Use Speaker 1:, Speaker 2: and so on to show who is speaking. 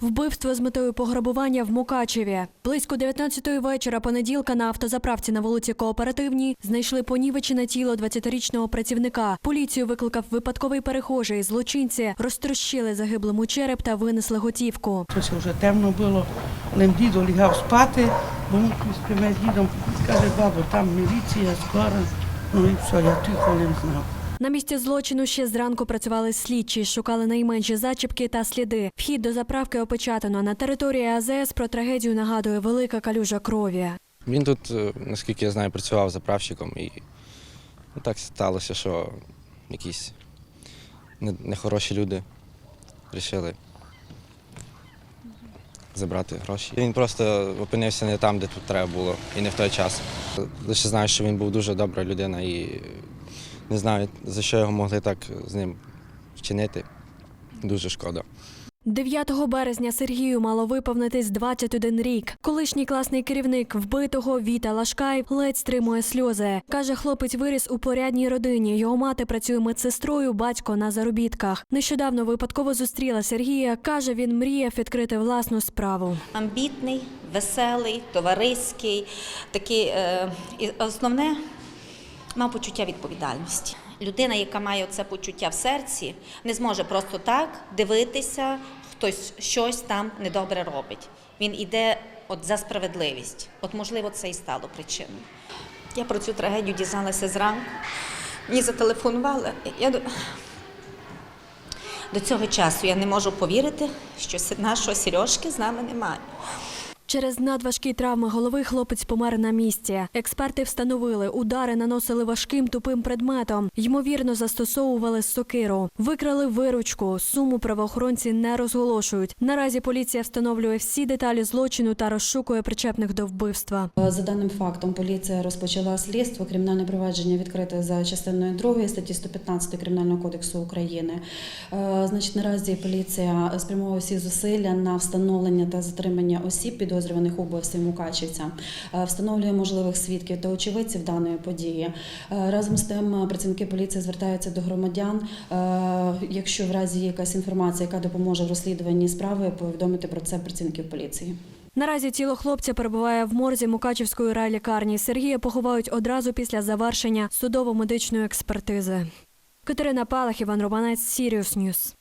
Speaker 1: Вбивство з метою пограбування в Мукачеві. Близько 19-ї вечора понеділка на автозаправці на вулиці Кооперативній знайшли понівечене тіло 20-річного працівника. Поліцію викликав випадковий перехожий. Злочинці розтрощили загиблому череп та винесли готівку.
Speaker 2: Щось вже темно було, але дідо лягав спати, бо з дідом, каже, бабо, там міліція, скоро. Ну і все, я тихо не знав.
Speaker 1: На місці злочину ще зранку працювали слідчі, шукали найменші зачіпки та сліди. Вхід до заправки опечатано. На території АЗС про трагедію нагадує велика калюжа крові.
Speaker 3: Він тут, е, наскільки я знаю, працював заправщиком і так сталося, що якісь нехороші люди вирішили забрати гроші. Він просто опинився не там, де тут треба було, і не в той час. Лише знаю, що він був дуже добра людина і не знаю, за що його могли так з ним вчинити. Дуже шкода.
Speaker 1: 9 березня Сергію мало виповнитись 21 рік. Колишній класний керівник вбитого Віта Лашкай ледь стримує сльози. Каже, хлопець виріс у порядній родині. Його мати працює медсестрою, батько на заробітках. Нещодавно випадково зустріла Сергія. Каже, він мріяв відкрити власну справу.
Speaker 4: амбітний, веселий, товариський, такий, е, і основне мав почуття відповідальності. Людина, яка має це почуття в серці, не зможе просто так дивитися, хтось щось там недобре робить. Він іде от за справедливість. От, можливо, це і стало причиною. Я про цю трагедію дізналася зранку. Мені зателефонували. Я до... До цього часу я не можу повірити, що нашого Сережки з нами немає.
Speaker 1: Через надважкі травми голови хлопець помер на місці. Експерти встановили, удари наносили важким тупим предметом. Ймовірно, застосовували сокиру. Викрали виручку. Суму правоохоронці не розголошують. Наразі поліція встановлює всі деталі злочину та розшукує причетних до вбивства.
Speaker 5: За даним фактом, поліція розпочала слідство. Кримінальне провадження відкрите за частиною 2 статті 115 Кримінального кодексу України. Е, Значить, наразі поліція спрямовує всі зусилля на встановлення та затримання осіб, підозрюваних у вбивстві Мукачівця, Е, встановлює можливих свідків та очевидців даної події. Е, Разом з тим, е, працівники поліції звертаються до громадян. Якщо в разі якась інформація, яка допоможе в розслідуванні справи, повідомити про це працівників поліції.
Speaker 1: Наразі тіло хлопця перебуває в морзі Мукачівської райлікарні. Сергія поховають одразу після завершення судово-медичної експертизи. Катерина Палах, Іван Романець, Сіріус Ньюс.